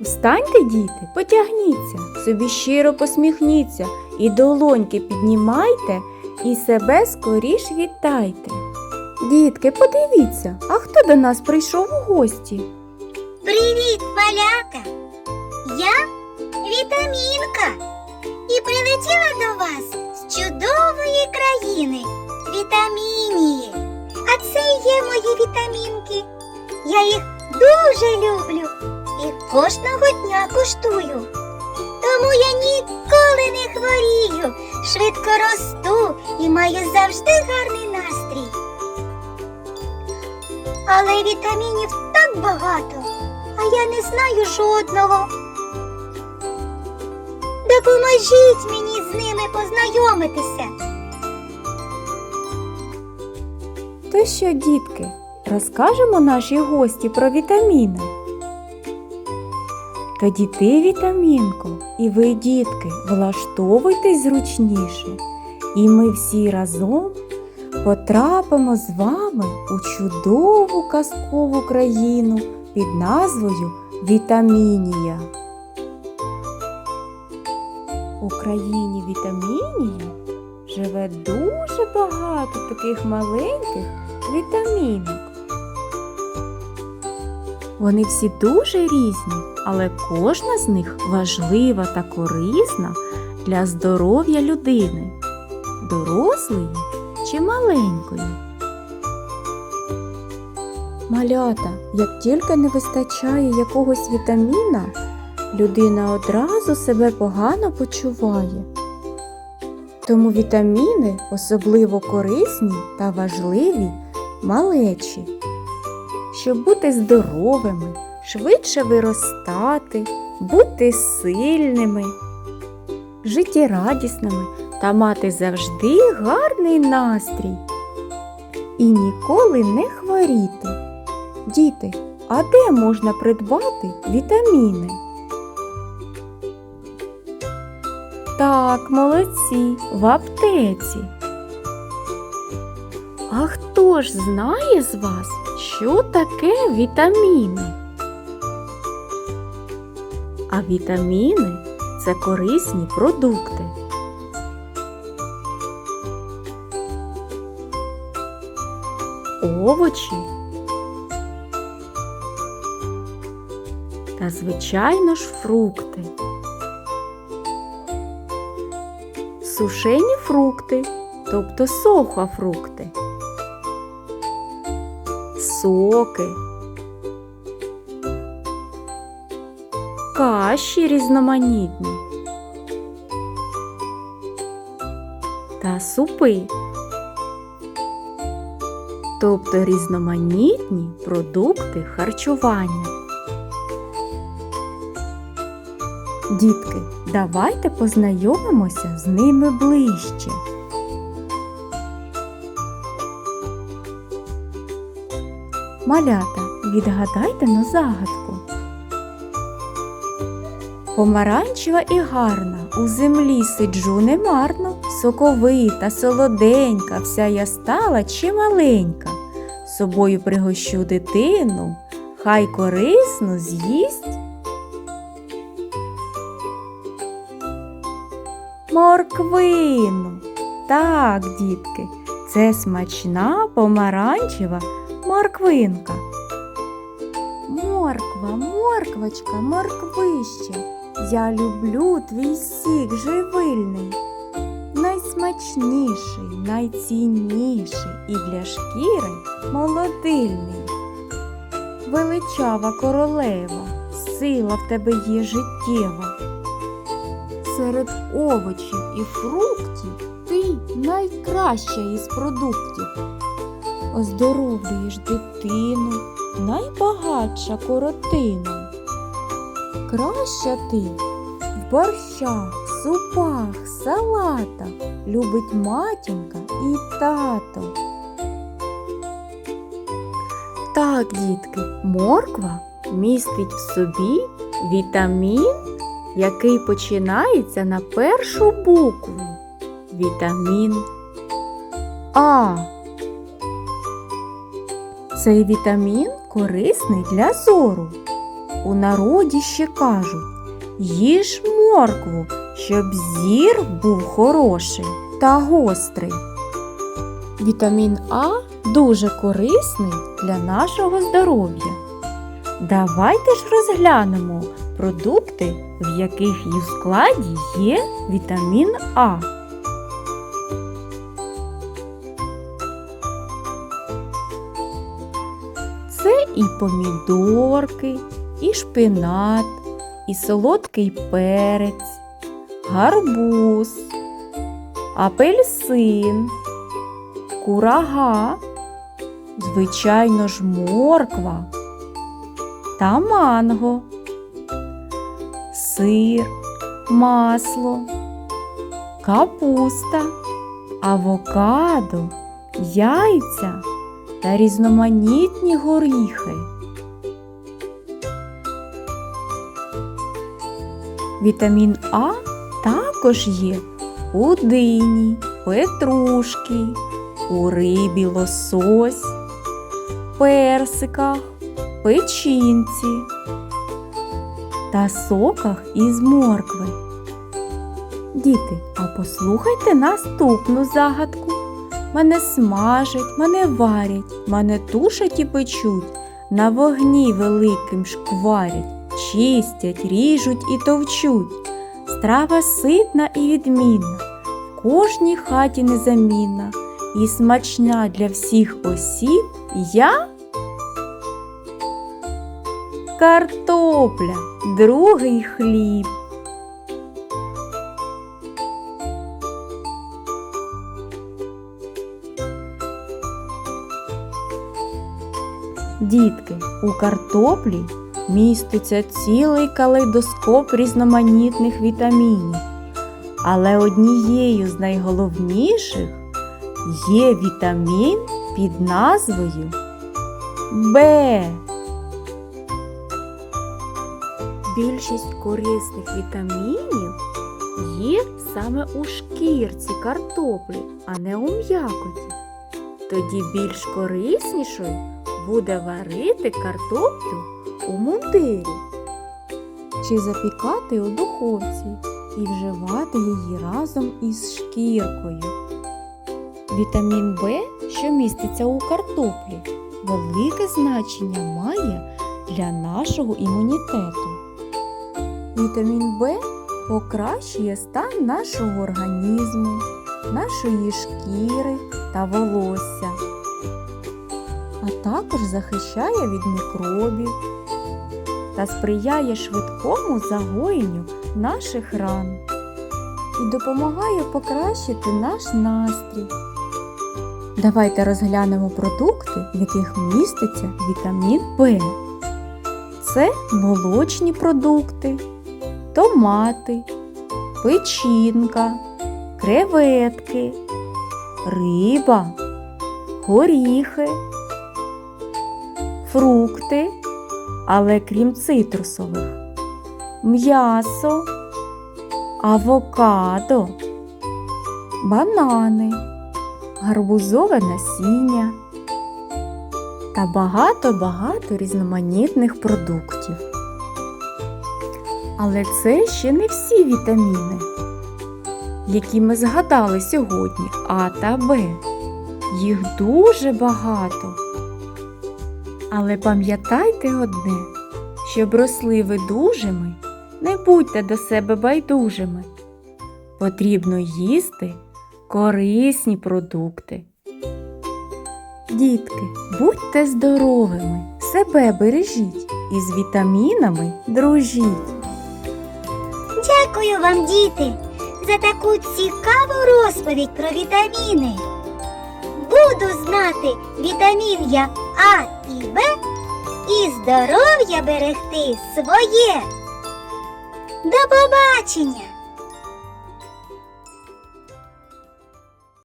Встаньте, діти, потягніться, собі щиро посміхніться, і долоньки піднімайте, і себе скоріш вітайте. Дітки, подивіться, а хто до нас прийшов у гості? Привіт, малята! Я Вітамінка і прилетіла до вас з чудової країни Вітамінії. А це є мої вітамінки. Я їх дуже люблю і кожного дня куштую. Тому я ніколи не хворію, швидко росту і маю завжди гарний настрій. Але вітамінів так багато, а я не знаю жодного. Допоможіть мені з ними познайомитися. То що, дітки, розкажемо нашій гості про вітаміни. Тоді ти, вітамінко, і ви, дітки, влаштовуйтесь зручніше, і ми всі разом потрапимо з вами у чудову казкову країну під назвою Вітамінія. У країні Вітамінія живе дуже багато таких маленьких вітамінок. Вони всі дуже різні, але кожна з них важлива та корисна для здоров'я людини, дорослої чи маленької. Малята, як тільки не вистачає якогось вітаміна, людина одразу себе погано почуває. Тому вітаміни особливо корисні та важливі малечі. Щоб бути здоровими, швидше виростати, бути сильними, життєрадісними та мати завжди гарний настрій. І ніколи не хворіти. Діти, а де можна придбати вітаміни? Так, молодці, в аптеці. А хто ж знає з вас, що таке вітаміни? А вітаміни це корисні продукти. Овочі та, звичайно ж, фрукти. Сушені фрукти, тобто сухофрукти, соки, каші різноманітні та супи, тобто різноманітні продукти харчування. Дітки, давайте познайомимося з ними ближче. Малята, відгадайте на загадку. Помаранчева і гарна, у землі сиджу немарно, соковита, солоденька, вся я стала чималенька. Собою пригощу дитину, хай корисну з'їсть. Морквину. Так, дітки, це смачна помаранчева морквинка. Морква, морквочка, морквище. Я люблю твій сік живильний. Найсмачніший, найцінніший і для шкіри молодильний. Величава королева, сила в тебе є життєва. Серед овочів і фруктів ти найкраща із продуктів. Оздоровлюєш дитину, найбагатша коротину. Краща ти в борщах, супах, салатах любить матінка і тато. Так, дітки, морква містить в собі вітамін який починається на першу букву. Вітамін А. Цей вітамін корисний для зору. У народі ще кажуть їж моркву, щоб зір був хороший та гострий. Вітамін А дуже корисний для нашого здоров'я. Давайте ж розглянемо продукти, в яких і в складі є вітамін А. Це і помідорки, і шпинат, і солодкий перець, гарбуз, апельсин, курага, звичайно ж морква та манго, сир, масло, капуста, авокадо, яйця та різноманітні горіхи. Вітамін А також є у дині, петрушки, у рибі лосось, персиках, печінці та соках із моркви. Діти, а послухайте наступну загадку. Мене смажать, мене варять, мене тушать і печуть, на вогні великим шкварять, чистять, ріжуть і товчуть. Страва ситна і відмінна, в кожній хаті незамінна і смачна для всіх осіб я. Картопля, другий хліб. Дітки, у картоплі міститься цілий калейдоскоп різноманітних вітамінів. Але однією з найголовніших є вітамін під назвою Б. Більшість корисних вітамінів є саме у шкірці картоплі, а не у м'якоті. Тоді більш кориснішою буде варити картоплю у мундирі чи запікати у духовці і вживати її разом із шкіркою. Вітамін В, що міститься у картоплі, велике значення має для нашого імунітету. Вітамін В покращує стан нашого організму, нашої шкіри та волосся, а також захищає від мікробів та сприяє швидкому загоєнню наших ран і допомагає покращити наш настрій. Давайте розглянемо продукти, в яких міститься вітамін В. Це молочні продукти, томати, печінка, креветки, риба, горіхи, фрукти, але крім цитрусових, м'ясо, авокадо, банани, гарбузове насіння та багато-багато різноманітних продуктів. Але це ще не всі вітаміни, які ми згадали сьогодні А та Б. Їх дуже багато. Але пам'ятайте одне, щоб росли ви дужими, не будьте до себе байдужими. Потрібно їсти корисні продукти. Дітки, будьте здоровими, себе бережіть і з вітамінами дружіть. Дякую вам, діти, за таку цікаву розповідь про вітаміни. Буду знати вітамін я А і Б і здоров'я берегти своє. До побачення!